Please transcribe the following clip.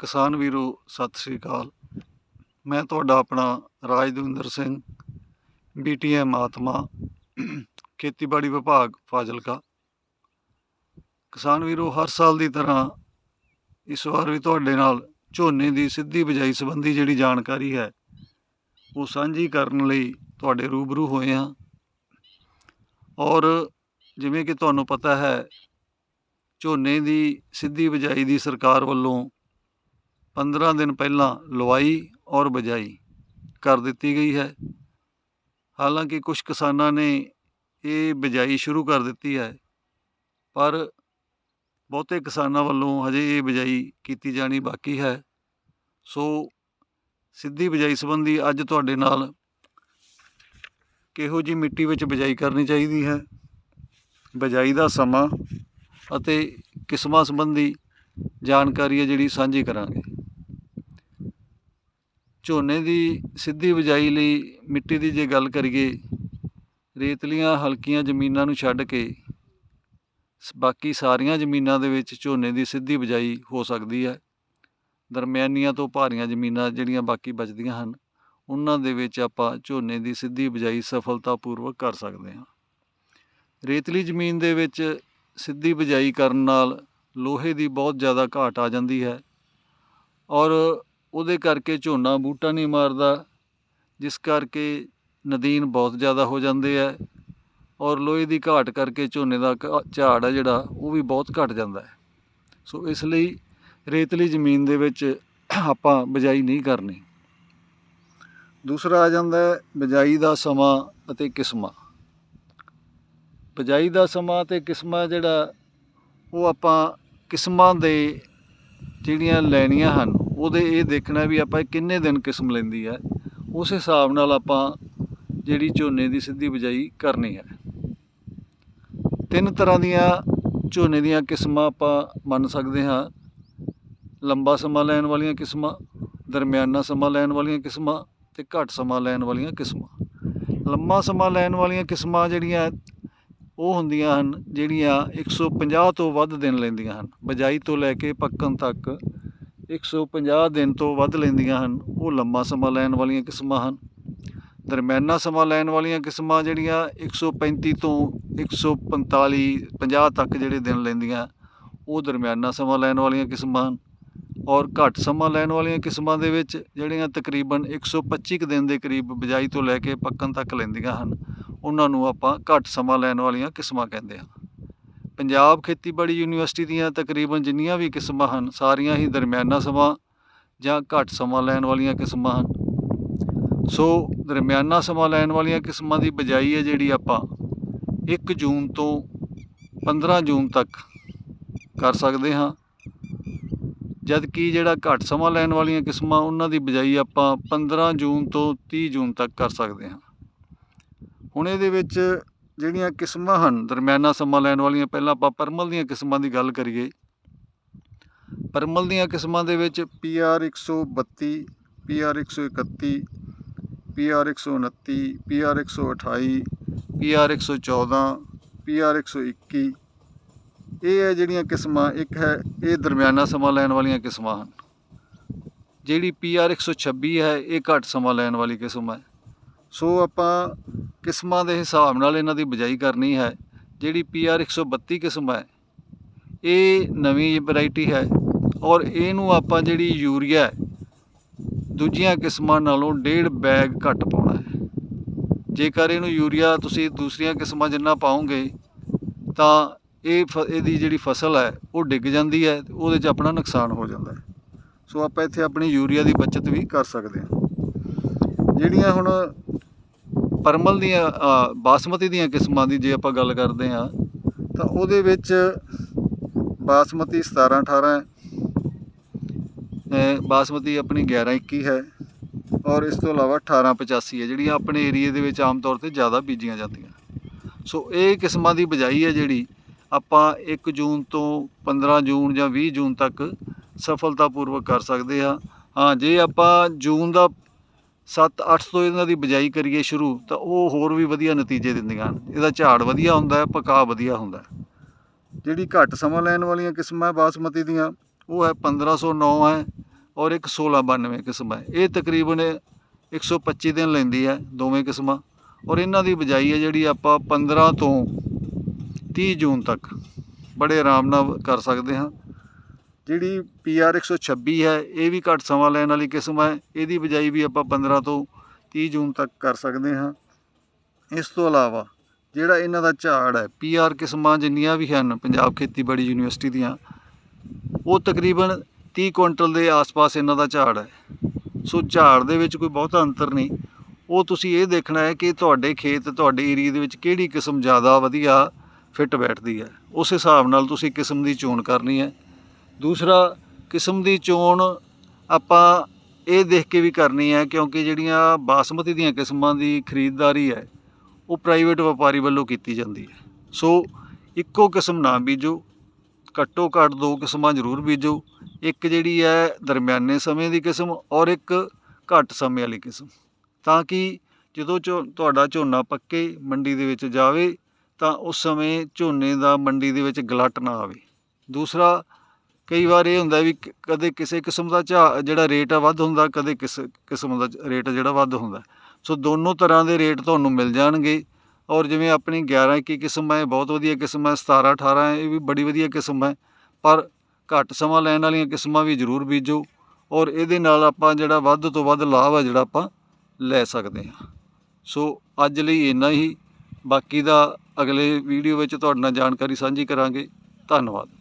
ਕਿਸਾਨ ਵੀਰੋ, ਸਤਿ ਸ੍ਰੀ ਅਕਾਲ। ਮੈਂ ਤੁਹਾਡਾ ਆਪਣਾ ਰਾਜਦਵਿੰਦਰ ਸਿੰਘ ਬੀਟੀਐਮ ਆਤਮਾ, ਖੇਤੀਬਾੜੀ ਵਿਭਾਗ, ਫਾਜ਼ਿਲਕਾ। ਕਿਸਾਨ ਵੀਰੋ, ਹਰ ਸਾਲ ਦੀ ਤਰ੍ਹਾਂ ਇਸ ਵਾਰ ਵੀ ਤੁਹਾਡੇ ਨਾਲ ਝੋਨੇ ਦੀ ਸਿੱਧੀ ਬਿਜਾਈ ਸੰਬੰਧੀ ਜਿਹੜੀ ਜਾਣਕਾਰੀ ਹੈ, ਉਹ ਸਾਂਝੀ ਕਰਨ ਲਈ ਤੁਹਾਡੇ ਰੂਬਰੂ ਹੋਏ ਹਾਂ। ਔਰ ਜਿਵੇਂ ਕਿ ਤੁਹਾਨੂੰ ਪਤਾ ਹੈ, ਝੋਨੇ ਦੀ ਸਿੱਧੀ ਬਿਜਾਈ ਦੀ ਸਰਕਾਰ ਵੱਲੋਂ 15 ਦਿਨ ਪਹਿਲਾਂ ਲਵਾਈ ਔਰ ਬਿਜਾਈ, ਕਰ ਦਿੱਤੀ ਗਈ ਹੈ। ਹਾਲਾਂਕਿ ਕੁਝ ਕਿਸਾਨਾਂ ਨੇ ਇਹ ਬਿਜਾਈ ਸ਼ੁਰੂ ਕਰ ਦਿੱਤੀ ਹੈ, ਪਰ ਬਹੁਤੇ ਕਿਸਾਨਾਂ ਵੱਲੋਂ ਹਜੇ ਇਹ ਬਿਜਾਈ ਕੀਤੀ ਜਾਣੀ ਬਾਕੀ ਹੈ। ਸੋ ਸਿੱਧੀ ਬਿਜਾਈ ਸੰਬੰਧੀ ਅੱਜ ਤੁਹਾਡੇ ਨਾਲ ਕਿਹੋ ਜੀ ਮਿੱਟੀ ਵਿੱਚ ਬਿਜਾਈ ਕਰਨੀ ਚਾਹੀਦੀ ਹੈ, ਬਿਜਾਈ ਦਾ ਸਮਾਂ ਅਤੇ ਕਿਸਮਾਂ ਸੰਬੰਧੀ ਜਾਣਕਾਰੀ ਹੈ ਜਿਹੜੀ ਸਾਂਝੀ ਕਰਾਂਗੇ। ਝੋਨੇ ਦੀ ਸਿੱਧੀ ਬਿਜਾਈ ਲਈ ਮਿੱਟੀ ਦੀ ਜੇ ਗੱਲ ਕਰੀਏ, ਰੇਤਲੀਆਂ ਹਲਕੀਆਂ ਜ਼ਮੀਨਾਂ ਨੂੰ ਛੱਡ ਕੇ ਸ- ਬਾਕੀ ਸਾਰੀਆਂ ਜ਼ਮੀਨਾਂ ਦੇ ਵਿੱਚ ਝੋਨੇ ਦੀ ਸਿੱਧੀ ਬਿਜਾਈ ਹੋ ਸਕਦੀ ਹੈ। ਦਰਮਿਆਨੀਆਂ ਤੋਂ ਭਾਰੀਆਂ ਜ਼ਮੀਨਾਂ ਜਿਹੜੀਆਂ ਬਾਕੀ ਬਚਦੀਆਂ ਹਨ, ਉਹਨਾਂ ਦੇ ਵਿੱਚ ਆਪਾਂ ਝੋਨੇ ਦੀ ਸਿੱਧੀ ਬਿਜਾਈ ਸਫਲਤਾਪੂਰਵਕ ਕਰ ਸਕਦੇ ਹਾਂ। ਰੇਤਲੀ ਜ਼ਮੀਨ ਦੇ ਵਿੱਚ ਸਿੱਧੀ ਬਿਜਾਈ ਕਰਨ ਨਾਲ ਲੋਹੇ ਦੀ ਬਹੁਤ ਜ਼ਿਆਦਾ ਘਾਟ ਆ ਜਾਂਦੀ ਹੈ ਔਰ ਉਹਦੇ ਕਰਕੇ ਝੋਨਾ ਬੂਟਾ ਨਹੀਂ ਮਾਰਦਾ, ਜਿਸ ਕਰਕੇ ਨਦੀਨ ਬਹੁਤ ਜ਼ਿਆਦਾ ਹੋ ਜਾਂਦੇ ਹੈ ਔਰ ਲੋਹੇ ਦੀ ਘਾਟ ਕਰਕੇ ਝੋਨੇ ਦਾ ਘਾ- ਝਾੜ ਹੈ ਜਿਹੜਾ, ਉਹ ਵੀ ਬਹੁਤ ਘਟ ਜਾਂਦਾ ਹੈ। ਸੋ ਇਸ ਲਈ ਰੇਤਲੀ ਜ਼ਮੀਨ ਦੇ ਵਿੱਚ ਆਪਾਂ ਬਿਜਾਈ ਨਹੀਂ ਕਰਨੀ। ਦੂਸਰਾ ਆ ਜਾਂਦਾ ਹੈ ਬਿਜਾਈ ਦਾ ਸਮਾਂ ਅਤੇ ਕਿਸਮਾਂ। ਬਿਜਾਈ ਦਾ ਸਮਾਂ ਤੇ ਕਿਸਮਾਂ ਜਿਹੜਾ, ਉਹ ਆਪਾਂ ਕਿਸਮਾਂ ਦੇ ਜਿਹੜੀਆਂ ਲੈਣੀਆਂ ਹਨ ਉਹਦੇ ਇਹ ਦੇਖਣਾ ਵੀ ਆਪਾਂ ਕਿੰਨੇ ਦਿਨ ਕਿਸਮ ਲੈਂਦੀ ਹੈ, ਉਸ ਹਿਸਾਬ ਨਾਲ ਆਪਾਂ ਜਿਹੜੀ ਝੋਨੇ ਦੀ ਸਿੱਧੀ ਬਿਜਾਈ ਕਰਨੀ ਹੈ। ਤਿੰਨ ਤਰ੍ਹਾਂ ਦੀਆਂ ਝੋਨੇ ਦੀਆਂ ਕਿਸਮਾਂ ਆਪਾਂ ਮੰਨ ਸਕਦੇ ਹਾਂ। ਲੰਬਾ ਸਮਾਂ ਲੈਣ ਵਾਲੀਆਂ ਕਿਸਮਾਂ, ਦਰਮਿਆਨਾ ਸਮਾਂ ਲੈਣ ਵਾਲੀਆਂ ਕਿਸਮਾਂ ਤੇ ਘੱਟ ਸਮਾਂ ਲੈਣ ਵਾਲੀਆਂ ਕਿਸਮਾਂ। ਲੰਮਾ ਸਮਾਂ ਲੈਣ ਵਾਲੀਆਂ ਕਿਸਮਾਂ ਜਿਹੜੀਆਂ ਉਹ ਹੁੰਦੀਆਂ ਹਨ, ਜਿਹੜੀਆਂ 150 ਤੋਂ ਵੱਧ ਦਿਨ ਲੈਂਦੀਆਂ ਹਨ। ਬਜਾਈ ਤੋਂ ਲੈ ਕੇ ਪੱਕਣ ਤੱਕ 150 ਦਿਨ ਤੋਂ ਵੱਧ ਲੈਂਦੀਆਂ ਹਨ। ਉਹ ਲੰਮਾ ਸਮਾਂ ਲੈਣ ਵਾਲੀਆਂ ਕਿਸਮਾਂ ਹਨ। ਦਰਮਿਆਨਾ ਸਮਾਂ ਲੈਣ ਵਾਲੀਆਂ ਕਿਸਮਾਂ ਜਿਹੜੀਆਂ 135 ਤੋਂ 145 50 ਤੱਕ ਜਿਹੜੇ ਦਿਨ ਲੈਂਦੀਆਂ, ਉਹ ਦਰਮਿਆਨਾ ਸਮਾਂ ਲੈਣ ਵਾਲੀਆਂ ਕਿਸਮਾਂ ਹਨ। ਔਰ ਘੱਟ ਸਮਾਂ ਲੈਣ ਵਾਲੀਆਂ ਕਿਸਮਾਂ ਦੇ ਵਿੱਚ ਜਿਹੜੀਆਂ ਤਕਰੀਬਨ 125 ਕੁ ਦਿਨ ਦੇ ਕਰੀਬ ਬਿਜਾਈ ਤੋਂ ਲੈ ਕੇ ਪੱਕਣ ਤੱਕ ਲੈਂਦੀਆਂ ਹਨ, ਉਹਨਾਂ ਨੂੰ ਆਪਾਂ ਘੱਟ ਸਮਾਂ ਲੈਣ ਵਾਲੀਆਂ ਕਿਸਮਾਂ ਕਹਿੰਦੇ ਹਾਂ। ਪੰਜਾਬ ਖੇਤੀਬਾੜੀ ਯੂਨੀਵਰਸਿਟੀ ਦੀਆਂ ਤਕਰੀਬਨ ਜਿੰਨੀਆਂ ਵੀ ਕਿਸਮਾਂ ਹਨ, ਸਾਰੀਆਂ ਹੀ ਦਰਮਿਆਨਾ ਸਮਾਂ ਜਾਂ ਘੱਟ ਸਮਾਂ ਲੈਣ ਵਾਲੀਆਂ ਕਿਸਮਾਂ ਹਨ। ਸੋ ਦਰਮਿਆਨਾ ਸਮਾਂ ਲੈਣ ਵਾਲੀਆਂ ਕਿਸਮਾਂ ਦੀ ਬਿਜਾਈ ਹੈ ਜਿਹੜੀ ਆਪਾਂ 1 ਜੂਨ ਤੋਂ 15 ਜੂਨ ਤੱਕ ਕਰ ਸਕਦੇ ਹਾਂ। ਜਦ ਕਿ ਜਿਹੜਾ ਘੱਟ ਸਮਾਂ ਲੈਣ ਵਾਲੀਆਂ ਕਿਸਮਾਂ, ਉਹਨਾਂ ਦੀ ਬਿਜਾਈ ਆਪਾਂ 15 ਜੂਨ ਤੋਂ 30 ਜੂਨ ਤੱਕ ਕਰ ਸਕਦੇ ਹਾਂ। ਹੁਣ ਇਹਦੇ ਵਿੱਚ ਜਿਹੜੀਆਂ ਕਿਸਮਾਂ ਹਨ, ਦਰਮਿਆਨਾ ਸਮਾਂ ਲੈਣ ਵਾਲੀਆਂ, ਪਹਿਲਾਂ ਆਪਾਂ ਪਰਮਲ ਦੀਆਂ ਕਿਸਮਾਂ ਦੀ ਗੱਲ ਕਰੀਏ। ਪਰਮਲ ਦੀਆਂ ਕਿਸਮਾਂ ਦੇ ਵਿੱਚ PR 132 PR 131 PR 129 PR 128 PR 114 PR 121 ਇਹ ਹੈ ਜਿਹੜੀਆਂ ਕਿਸਮਾਂ, ਇੱਕ ਹੈ ਇਹ ਦਰਮਿਆਨਾ ਸਮਾਂ ਲੈਣ ਵਾਲੀਆਂ ਕਿਸਮਾਂ ਹਨ। ਜਿਹੜੀ PR 126 ਹੈ, ਇਹ ਘੱਟ ਸਮਾਂ ਲੈਣ ਵਾਲੀ ਕਿਸਮ ਹੈ। ਸੋ ਆਪਾਂ ਕਿਸਮਾਂ ਦੇ ਹਿਸਾਬ ਨਾਲ ਇਹਨਾਂ ਦੀ ਬਿਜਾਈ ਕਰਨੀ ਹੈ। ਜਿਹੜੀ PR 132 ਕਿਸਮ ਹੈ, ਇਹ ਨਵੀਂ ਵੈਰਾਈਟੀ ਹੈ ਔਰ ਇਹਨੂੰ ਆਪਾਂ ਜਿਹੜੀ ਯੂਰੀਆ ਦੂਜੀਆਂ ਕਿਸਮਾਂ ਨਾਲੋਂ ਡੇਢ ਬੈਗ ਘੱਟ ਪਾਉਣਾ ਹੈ। ਜੇਕਰ ਇਹਨੂੰ ਯੂਰੀਆ ਤੁਸੀਂ ਦੂਸਰੀਆਂ ਕਿਸਮਾਂ ਜਿੰਨਾ ਪਾਓਗੇ, ਤਾਂ ਇਹ ਫ- ਇਹਦੀ ਜਿਹੜੀ ਫਸਲ ਹੈ, ਉਹ ਡਿੱਗ ਜਾਂਦੀ ਹੈ ਤੇ ਉਹਦੇ 'ਚ ਆਪਣਾ ਨੁਕਸਾਨ ਹੋ ਜਾਂਦਾ ਹੈ। ਸੋ ਆਪਾਂ ਇੱਥੇ ਆਪਣੀ ਯੂਰੀਆ ਦੀ ਬਚਤ ਵੀ ਕਰ ਸਕਦੇ ਹਾਂ। ਜਿਹੜੀਆਂ ਹੁਣ ਪਰਮਲ ਦੀਆਂ ਬਾਸਮਤੀ ਦੀਆਂ ਕਿਸਮਾਂ ਦੀ ਜੇ ਆਪਾਂ ਗੱਲ ਕਰਦੇ ਹਾਂ, ਤਾਂ ਉਹਦੇ ਵਿੱਚ ਬਾਸਮਤੀ 17 18 ਹੈ ਬਾਸਮਤੀ ਆਪਣੀ 11 21 ਹੈ ਔਰ ਇਸ ਤੋਂ ਇਲਾਵਾ 18 85 ਹੈ, ਜਿਹੜੀਆਂ ਆਪਣੇ ਏਰੀਏ ਦੇ ਵਿੱਚ ਆਮ ਤੌਰ ਤੇ ਜ਼ਿਆਦਾ ਬੀਜੀਆਂ ਜਾਂਦੀਆਂ। ਸੋ ਇਹ ਕਿਸਮਾਂ ਦੀ ਬਿਜਾਈ ਹੈ ਜਿਹੜੀ ਆਪਾਂ 1 ਜੂਨ ਤੋਂ 15 ਜੂਨ ਜਾਂ 20 ਜੂਨ ਤੱਕ ਸਫਲਤਾਪੂਰਵਕ ਕਰ ਸਕਦੇ ਹਾਂ। ਹਾਂ, ਜੇ ਆਪਾਂ ਜੂਨ ਦਾ 7-8 ਤੋਂ ਇਹਨਾਂ ਦੀ ਬਿਜਾਈ ਕਰੀਏ ਸ਼ੁਰੂ, ਤਾਂ ਉਹ ਹੋਰ ਵੀ ਵਧੀਆ ਨਤੀਜੇ ਦਿੰਦੀਆਂ ਹਨ। ਇਹਦਾ ਝਾੜ ਵਧੀਆ ਹੁੰਦਾ ਹੈ, ਪਕਾ ਵਧੀਆ ਹੁੰਦਾ ਹੈ। ਜਿਹੜੀ ਘੱਟ ਸਮਾਂ ਲੈਣ ਵਾਲੀਆਂ ਕਿਸਮਾਂ ਬਾਸਮਤੀ ਦੀਆਂ, ਉਹ ਹੈ 1509 ਹੈ ਔਰ ਇੱਕ 1692 ਕਿਸਮ ਹੈ। ਇਹ ਤਕਰੀਬਨ 125 ਦਿਨ ਲੈਂਦੀ ਹੈ ਦੋਵੇਂ ਕਿਸਮਾਂ ਔਰ ਇਹਨਾਂ ਦੀ ਬਿਜਾਈ ਹੈ ਜਿਹੜੀ ਆਪਾਂ 15 ਤੋਂ 30 ਜੂਨ ਤੱਕ ਬੜੇ ਆਰਾਮ ਨਾਲ ਕਰ ਸਕਦੇ ਹਾਂ। ਜਿਹੜੀ ਪੀਆਰ 126 ਹੈ, ਇਹ ਵੀ ਘੱਟ ਸਮਾਂ ਲੈਣ ਵਾਲੀ ਕਿਸਮ ਹੈ। ਇਹਦੀ ਬਿਜਾਈ ਵੀ ਆਪਾਂ 15 ਤੋਂ 30 ਜੂਨ ਤੱਕ ਕਰ ਸਕਦੇ ਹਾਂ। ਇਸ ਤੋਂ ਇਲਾਵਾ ਜਿਹੜਾ ਇਹਨਾਂ ਦਾ ਝਾੜ ਹੈ ਪੀਆਰ ਕਿਸਮਾਂ ਜਿੰਨੀਆਂ ਵੀ ਹਨ, ਪੰਜਾਬ ਖੇਤੀਬਾੜੀ ਯੂਨੀਵਰਸਿਟੀ ਦੀਆਂ, ਉਹ ਤਕਰੀਬਨ 30 ਕੁਇੰਟਲ ਦੇ ਆਸ-ਪਾਸ ਇਹਨਾਂ ਦਾ ਝਾੜ ਹੈ। ਸੋ ਝਾੜ ਦੇ ਵਿੱਚ ਕੋਈ ਬਹੁਤਾ ਅੰਤਰ ਨਹੀਂ। ਉਹ ਤੁਸੀਂ ਇਹ ਦੇਖਣਾ ਹੈ ਕਿ ਤੁਹਾਡੇ ਖੇਤ, ਤੁਹਾਡੇ ਏਰੀਆ ਦੇ ਵਿੱਚ ਕਿਹੜੀ ਕਿਸਮ ਜ਼ਿਆਦਾ ਵਧੀਆ ਫਿੱਟ ਬੈਠਦੀ ਹੈ। ਉਸ ਹਿਸਾਬ ਨਾਲ ਤੁਸੀਂ ਕਿਸਮ ਦੀ ਚੋਣ ਕਰਨੀ ਹੈ। ਦੂਸਰਾ ਕਿਸਮ ਦੀ ਚੋਣ ਆਪਾਂ ਇਹ ਦੇਖ ਕੇ ਵੀ ਕਰਨੀ ਹੈ, ਕਿਉਂਕਿ ਜਿਹੜੀਆਂ ਬਾਸਮਤੀ ਦੀਆਂ ਕਿਸਮਾਂ ਦੀ ਖਰੀਦਦਾਰੀ ਹੈ, ਉਹ ਪ੍ਰਾਈਵੇਟ ਵਪਾਰੀ ਵੱਲੋਂ ਕੀਤੀ ਜਾਂਦੀ ਹੈ। ਸੋ ਇੱਕੋ ਕਿਸਮ ਨਾ ਬੀਜੋ, ਘੱਟੋ ਘੱਟ ਦੋ ਕਿਸਮਾਂ ਜ਼ਰੂਰ ਬੀਜੋ, ਇੱਕ ਜਿਹੜੀ ਹੈ ਦਰਮਿਆਨੇ ਸਮੇਂ ਦੀ ਕਿਸਮ ਔਰ ਇੱਕ ਘੱਟ ਸਮੇਂ ਵਾਲੀ ਕਿਸਮ। ਤਾਂ ਕਿ ਜਦੋਂ ਝੋ ਤੁਹਾਡਾ ਝੋਨਾ ਪੱਕੇ ਮੰਡੀ ਦੇ ਵਿੱਚ ਜਾਵੇ, ਤਾਂ ਉਸ ਸਮੇਂ ਝੋਨੇ ਦਾ ਮੰਡੀ ਦੇ ਵਿੱਚ ਗਲਟ ਨਾ ਆਵੇ। ਦੂਸਰਾ ਕਈ ਵਾਰ ਇਹ ਹੁੰਦਾ ਵੀ ਕ- ਕਦੇ ਕਿਸੇ ਕਿਸਮ ਦਾ ਝਾ, ਜਿਹੜਾ ਰੇਟ ਆ ਵੱਧ ਹੁੰਦਾ, ਕਦੇ ਕਿਸ, ਕਿਸਮ ਦਾ ਰੇਟ ਜਿਹੜਾ ਵੱਧ ਹੁੰਦਾ। ਸੋ ਦੋਨੋਂ ਤਰ੍ਹਾਂ ਦੇ ਰੇਟ ਤੁਹਾਨੂੰ ਮਿਲ ਜਾਣਗੇ। ਔਰ ਜਿਵੇਂ ਆਪਣੀ 11 21 ਕਿਸਮ ਹੈ, ਬਹੁਤ ਵਧੀਆ ਕਿਸਮ ਹੈ 17 18 ਇਹ ਵੀ ਬੜੀ ਵਧੀਆ ਕਿਸਮ ਹੈ। ਪਰ ਘੱਟ ਸਮਾਂ ਲੈਣ ਵਾਲੀਆਂ ਕਿਸਮਾਂ ਵੀ ਜ਼ਰੂਰ ਬੀਜੋ। ਔਰ ਇਹਦੇ ਨਾਲ ਆਪਾਂ ਜਿਹੜਾ ਵੱਧ ਤੋਂ ਵੱਧ ਲਾਭ ਆ, ਜਿਹੜਾ ਆਪਾਂ ਲੈ ਸਕਦੇ ਹਾਂ। ਸੋ ਅੱਜ ਲਈ ਇੰਨਾ ਹੀ। ਬਾਕੀ ਦਾ ਅਗਲੇ ਵੀਡੀਓ ਵਿੱਚ ਤੁਹਾਡੇ ਨਾਲ ਜਾਣਕਾਰੀ ਸਾਂਝੀ ਕਰਾਂਗੇ। ਧੰਨਵਾਦ।